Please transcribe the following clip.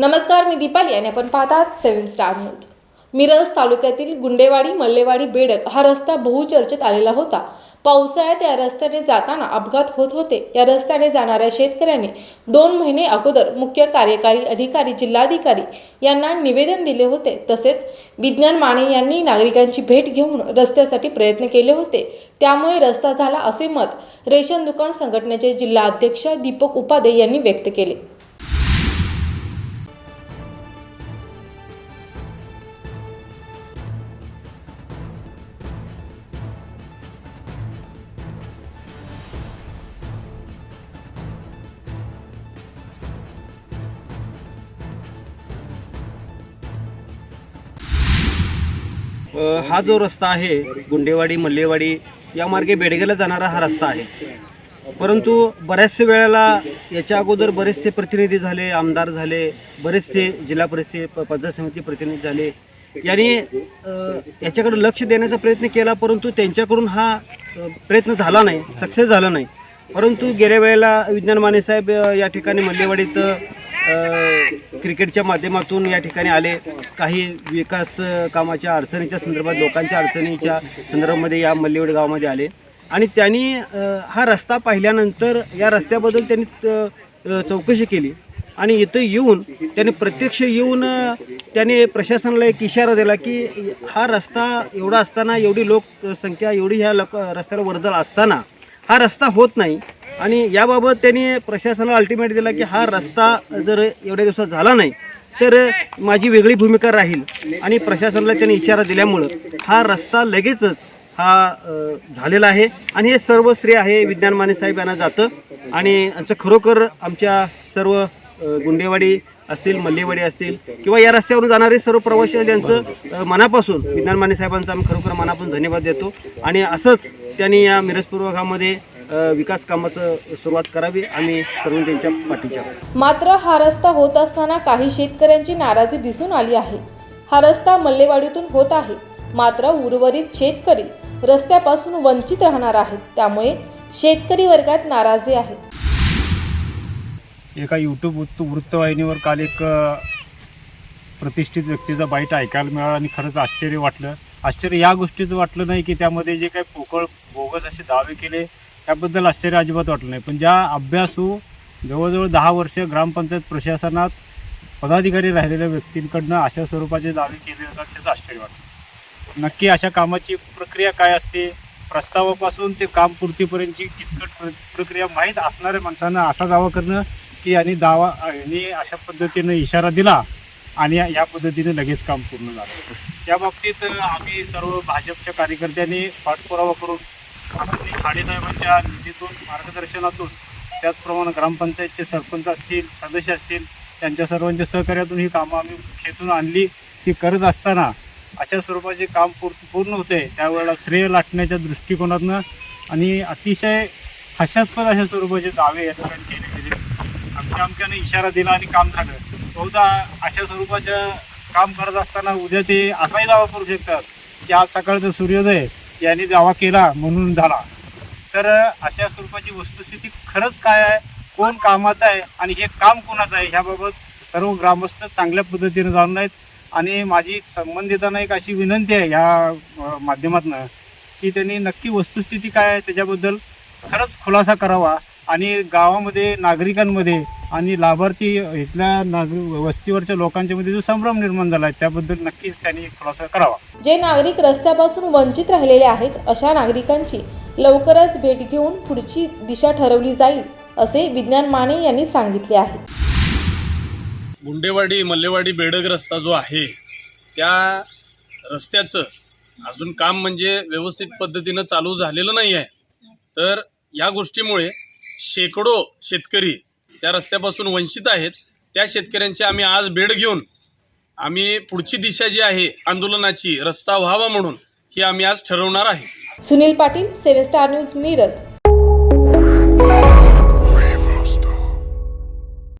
नमस्कार मी दीपाली आणि आपण पाहतात सेव्हन स्टार न्यूज. मिरज तालुक्यातील गुंडेवाडी मल्लेवाडी बेडक हा रस्ता बहुचर्चेत आलेला होता. पावसाळ्यात या रस्त्याने जाताना अपघात होत होते. या रस्त्याने जाणाऱ्या शेतकऱ्यांनी दोन महिने अगोदर मुख्य कार्यकारी अधिकारी जिल्हाधिकारी यांना निवेदन दिले होते. तसेच विज्ञान माने यांनी नागरिकांची भेट घेऊन रस्त्यासाठी प्रयत्न केले होते. त्यामुळे रस्ता झाला असे मत रेशन दुकान संघटनेचे जिल्हा अध्यक्ष दीपक उपाध्ये यांनी व्यक्त केले. हा जो रस्ता आहे गुंडेवाडी मल्लेवाडी या मार्गे बेडगेला जाणारा हा रस्ता आहे. परंतु बऱ्याचशा वेळेला याच्या अगोदर बरेचसे प्रतिनिधी झाले आमदार झाले बरेचसे जिल्हा परिषद प- पंचायत समिती प्रतिनिधी झाले. यांनी याच्याकडे लक्ष देण्याचा प्रयत्न केला परंतु त्यांच्याकडून हा प्रयत्न झाला नाही सक्सेस झाला नाही. परंतु गेल्या वेळेला विज्ञान माने साहेब या ठिकाणी मल्लेवाडीत क्रिकेटच्या माध्यमातून या ठिकाणी आले. काही विकास कामाच्या अडचणीच्या संदर्भात लोकांच्या अडचणीच्या संदर्भामध्ये या मल्लेवड गावामध्ये आले. आणि त्यांनी हा रस्ता पाहिल्यानंतर या रस्त्याबद्दल त्यांनी चौकशी केली. आणि इथं येऊन त्यांनी प्रत्यक्ष येऊन त्याने प्रशासनाला एक इशारा दिला की हा रस्ता एवढा असताना एवढी लोकसंख्या एवढी ह्या लोक रस्त्याला वर्दळ असताना हा रस्ता होत नाही. आणि याबाबत त्यांनी प्रशासनाला अल्टिमेट दिला की हा रस्ता जर एवढ्या दिवसात झाला नाही तर माझी वेगळी भूमिका राहील. आणि प्रशासनाला त्यांनी इशारा दिल्यामुळं हा रस्ता लगेचच हा झालेला आहे. आणि हे सर्व श्रेय आहे विज्ञान माने साहेब यांना जातं. आणि आमचं खरोखर आमच्या सर्व गुंडेवाडी असतील मल्लेवाडी असतील किंवा या रस्त्यावरून जाणारे सर्व प्रवासी यांचं मनापासून विज्ञान माने साहेबांचा आम्ही खरोखर मनापासून धन्यवाद देतो. आणि असंच त्यांनी या मिरजपूर्वकामध्ये भागामध्ये विकास कामाचं सुरुवात करावी आम्ही सर्व त्यांच्या पाठीच्या. मात्र हा रस्ता होत असताना काही शेतकऱ्यांची नाराजी दिसून आली आहे. हा रस्ता मल्लेवाडीतून होत आहे. मात्र उर्वरित शेतकरी रस्त्यापासून वंचित राहणार आहेत. त्यामुळे शेतकरी वर्गात नाराजी आहे. एका यूट्यूब वृत्त वृत्तवाहिनीवर काल एक प्रतिष्ठित व्यक्तीचा बाईट ऐकायला मिळाला आणि खरंच आश्चर्य वाटलं. आश्चर्य या गोष्टीचं वाटलं नाही की त्यामध्ये जे काही पोकळ बोगस असे दावे केले त्याबद्दल आश्चर्य अजिबात वाटलं नाही. पण ज्या अभ्यासू जवळजवळ दहा वर्ष ग्रामपंचायत प्रशासनात पदाधिकारी राहिलेल्या व्यक्तींकडनं अशा स्वरूपाचे दावे केले जातात त्याचं आश्चर्य वाटतं. नक्की अशा कामाची प्रक्रिया काय असते? प्रस्तावापासून ते काम पूर्तीपर्यंतची किचकट प्र- प्रक्रिया माहीत असणाऱ्या माणसांना असा दावा करणं की यांनी दावा यांनी अशा पद्धतीनं इशारा दिला आणि या- पद्धतीने लगेच काम पूर्ण झालं. त्या बाबतीत आम्ही सर्व भाजपच्या कार्यकर्त्यांनी पाठपुरावा करून आम्ही खाडेसाहेबांच्या निधीतून मार्गदर्शनातून त्याचप्रमाणे ग्रामपंचायतचे सरपंच असतील सदस्य असतील त्यांच्या सर्वांच्या सहकार्यातून ही कामं आम्ही खेचून आणली. ती करत असताना अशा स्वरूपाचे काम पूर पूर्ण होते त्यावेळेला श्रेय लाटण्याच्या दृष्टिकोनातनं आणि अतिशय हास्यास्पद अशा स्वरूपाचे दावे या ठिकाणी केले गेले. आमच्या अमक्याने इशारा दिला आणि काम झालं. बहुधा अशा स्वरूपाचं काम करत असताना उद्या ते असाही दावा करू शकतात की आज सकाळचा सूर्योदय याने दावा केला म्हणून झाला. तर अशा स्वरूपाची वस्तुस्थिती खरंच काय आहे? कोण कामाचं आहे? आणि हे काम कोणाचं आहे? ह्याबाबत सर्व ग्रामस्थ चांगल्या पद्धतीने जाणून आहेत. आणि माझी संबंधितांना एक अशी विनंती आहे ह्या माध्यमातून की त्यांनी नक्की वस्तुस्थिती काय आहे त्याच्याबद्दल खरंच खुलासा करावा. आणि गावामध्ये नागरिकांमध्ये आणि लाभार्थी इथल्या नागरिक वस्तीवरच्या लोकांच्या मध्ये जो संभ्रम निर्माण झाला आहे त्याबद्दल नक्कीच त्यांनी खुलासा करावा. जे नागरिक रस्त्यापासून वंचित राहिलेले आहेत अशा नागरिकांची लवकरच भेट घेऊन पुढची दिशा ठरवली जाईल असे विज्ञान माने यांनी सांगितले आहे. गुंडेवाडी मल्लेवाडी बेडग रस्ता जो आहे त्या रस्त्याचं अजून काम म्हणजे व्यवस्थित पद्धतीनं चालू झालेलं नाही आहे. तर या गोष्टीमुळे शेकडो शेतकरी त्या रस्त्यापासून वंचित आहेत. त्या शेतकऱ्यांची आम्ही आज भेट घेऊन आम्ही पुढची दिशा जी आहे आंदोलनाची रस्ता व्हावा म्हणून ही आम्ही आज ठरवणार आहे. Sunil Patil seven star news Miraj.